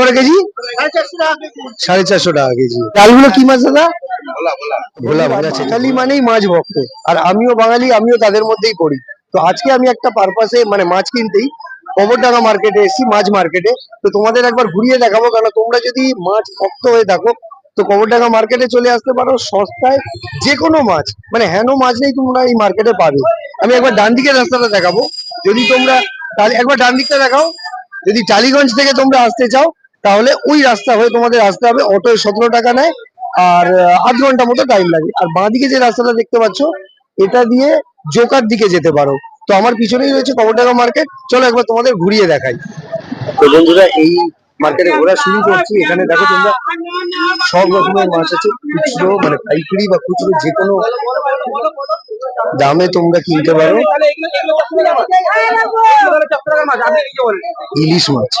করে সাড়ে চারশো টাকা কেজি। কি মাছ দাদা? ভোলা মানেই মাছ ভক্ত। আর আমিও বাঙালি, আমিও তাদের মধ্যেই পড়ি তো আজকে আমি একটা পারপাসে মানে মাছ কিনতেই কবরডাঙ্গা মার্কেটে এসেছি, মাছ মার্কেটে তো তোমাদের একবার ঘুরিয়ে দেখাবো, কেন তোমরা যদি মাছ ভক্ত হয়ে থাকো, তো কবরডাঙ্গা মার্কেটে চলে আসতে পারো সস্তায় যে কোনো মাছ। মানে হেন মাছ নেই তোমরা এই মার্কেটে পাবে। আমি একবার ডান দিকের রাস্তাটা দেখাবো। যদি তোমরা একবার ডান দিকটা দেখাও। যদি টালিগঞ্জ থেকে তোমরা আসতে চাও, তাহলে ওই রাস্তা হয়ে তোমাদের আসতে হবে। অটোয় সতেরো টাকা নেয়, আর আধ ঘণ্টা মতো টাইম লাগে। আর বাঁদিকে যে রাস্তাটা দেখতে পাচ্ছ, এটা দিয়ে জোকার দিকে যেতে পারো। তো আমার পিছনেই রয়েছে কবরডাঙ্গা মার্কেট। চলো একবার তোমাদের ঘুরিয়ে দেখাই। তো বন্ধুরা, এই মার্কেটে ঘোরা শুরু করছি। এখানে দেখো তোমরা সব রকমের মাছ আছে। খুচরো মানে পাইকারি বা খুচরো যে কোনো দামে তোমরা কিনতে পারো। ইলিশ মাছ।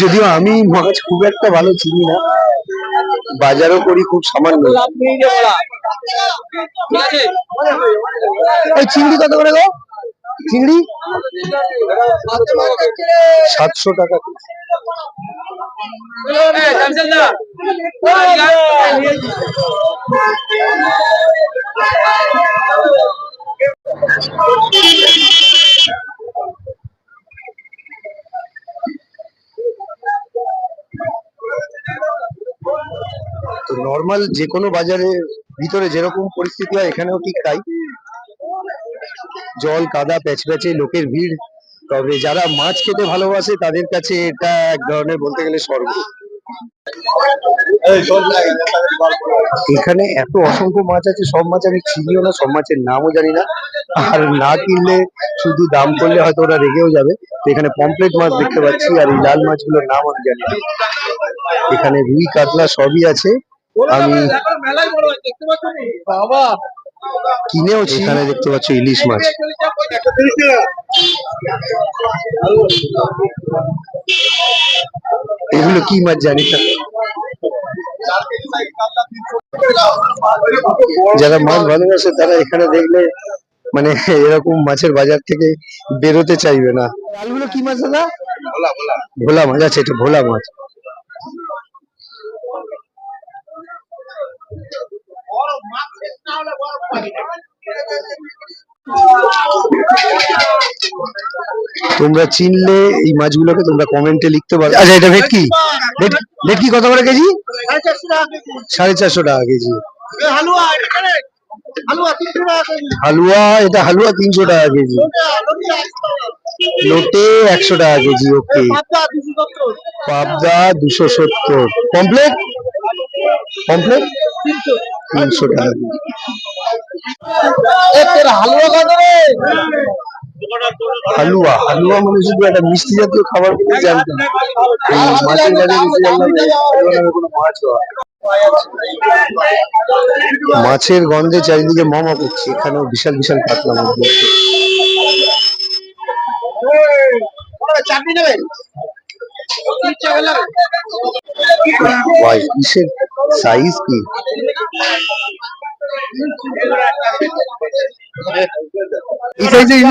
যদিও আমি মাছ খুব একটা ভালো চিনি না, বাজারও করি খুব সামান্য। চিংড়ি কত করে গো? চিংড়ি? সাতশো টাকা নর্মাল যে কোনো বাজারে ভিতরে যেরকম পরিস্থিতি হয়, এখানেও ঠিক তাই। জল, কাদা প্যাচ প্যাচে লোকের ভিড়। তবে যারা মাছ খেতে ভালোবাসে তাদের কাছে এটা এক ধরনের বলতে গেলে স্বর্গ। এখানে এত অসংখ্য মাছ আছে সব মাছ আমি চিনিও না সব মাছের নামও জানি না। আর না কিনলে শুধু দাম করলে হয়তো ওরা রেগেও যাবে। এখানে পমপ্লেট মাছ দেখতে পাচ্ছি আর এই লাল মাছগুলোর নাম আমি জানি না। এখানে রুই কাতলা সবই আছে। আমি কিনেও এখানে দেখতে পাচ্ছ ইলিশ মাছ। এগুলো কি মাছ জানি না। যারা মাছ ভালোবাসে তারা এখানে দেখলে মানে এরকম মাছের বাজার থেকে বেরোতে চাইবে না। ডালগুলো কি মাছ দাদা? ভোলা মাছ আছে এটা ভোলা মাছ। তোমরা চিনলে এই মাছগুলোকে তোমরা কমেন্টে লিখতে পারো। আচ্ছা এটা ভেটকি ভেটকি কত করে কেজি? সাড়ে চারশো টাকা কেজি। হালুয়া, এটা হালুয়া তিনশো টাকা কেজি। লোটে একশো টাকা কেজি, ওকে। পাবদা দুশো সত্তর। কমপ্লেট কমপ্লেট তিনশো টাকা কেজি। হালুয়া হালুয়া মানে শুধু একটা মিষ্টি জাতীয় খাবার বলে জানতাম। মাছের গন্ধে চারিদিকে মমা করছে। এখানেও বিশাল বিশাল কাতলা মাছ। ভাই কিসের সাইজ কি? এই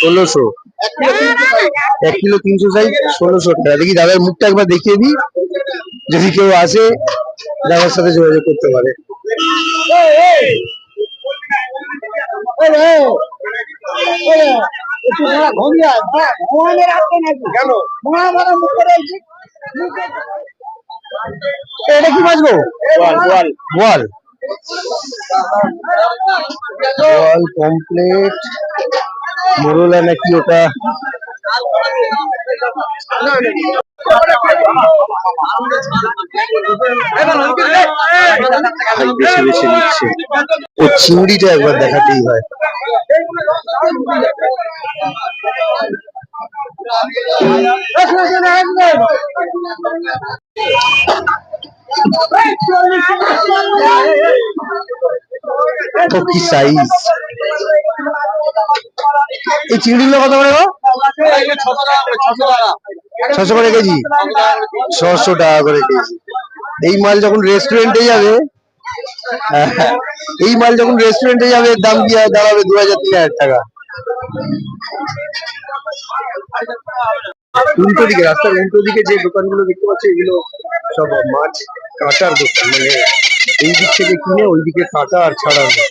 ষোলোশো। এক কিলো তিনশো সাইজ ষোলোশো টাকা। দেখি দাদার মুখটা একবার দেখিয়ে দিই। যদি কেউ আসে, দাদার সাথে যোগাযোগ করতে পারে। এটা কি মাছ গো বোয়াল বোয়াল কমপ্লেট। মোরলা নাকি ওটা? বেছে বেছে নিচ্ছে ও চিংড়িটা একবার দেখাতেই হয়। তো কি সাইজ এই চিংড়িগুলো কত করে গো? ছশো করে কেজি। ছশো টাকা করে কেজি। এই মাল যখন রেস্টুরেন্টে যাবে, এই মাল যখন রেস্টুরেন্টে যাবে দাম দিয়ে দাঁড়াবে দু হাজার, তিন হাজার টাকা। উল্টো দিকে, রাস্তার উল্টো দিকে যে দোকানগুলো দেখতে পাচ্ছি, এগুলো সব মাছ কাটার দোকান মানে এই দিক থেকে কিনে ওই দিকে কাটা আর ছাড়ানো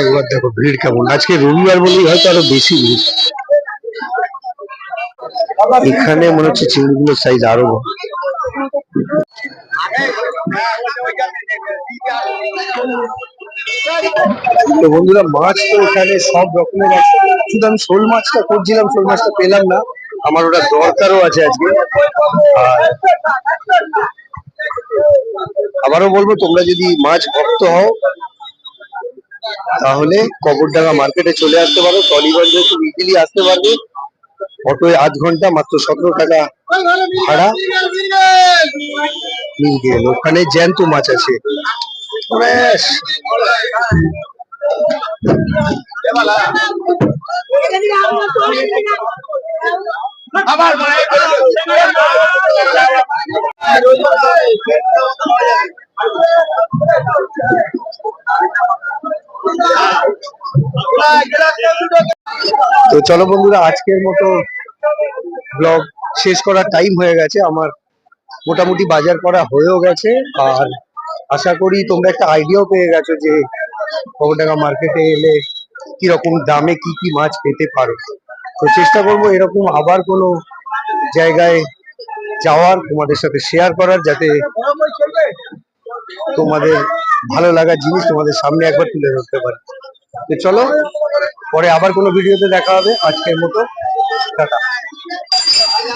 একবার দেখো ভিড় কেমন। আজকে রবিবার বলেই হয়তো আরও বেশি ভিড়। এখানে মনে হচ্ছে চিংড়িগুলোর সাইজ আরও বড়। বন্ধুরা, মাছ তো ওখানে সব রকমের আছে। শুধু আমি শোল মাছটা খুঁজছিলাম, শোল মাছটা পেলাম না। আমার ওটা দরকারও আছে আজকে। আবারও বলব, তোমরা যদি মাছ ভক্ত হও, তাহলে কবরডাঙ্গা মার্কেটে চলে আসতে পারো। টলিগঞ্জে খুব ইজিলি আসতে পারবে। অটোয় আধ ঘণ্টা, মাত্র সতেরো টাকা ভাড়া। ওখানে জ্যান্ত মাছ আছে। ব্যাস। তো চলো বন্ধুরা আজকের মতো ব্লগ শেষ করার টাইম হয়ে গেছে আমার মোটামুটি বাজার করা হয়েও গেছে আর আশা করি তোমরা একটা আইডিয়াও পেয়ে গেছো যে কবরডাঙ্গা মার্কেটে এলে কীরকম দামে কি কি মাছ পেতে পারো। তো চেষ্টা করব এরকম আবার কোনো জায়গায় যাওয়ার, তোমাদের সাথে শেয়ার করার, যাতে তোমাদের ভালো লাগার জিনিস তোমাদের সামনে একবার তুলে ধরতে পারি। তো চলো, পরে আবার কোনো ভিডিওতে দেখা হবে। আজকের মতো, টাটা।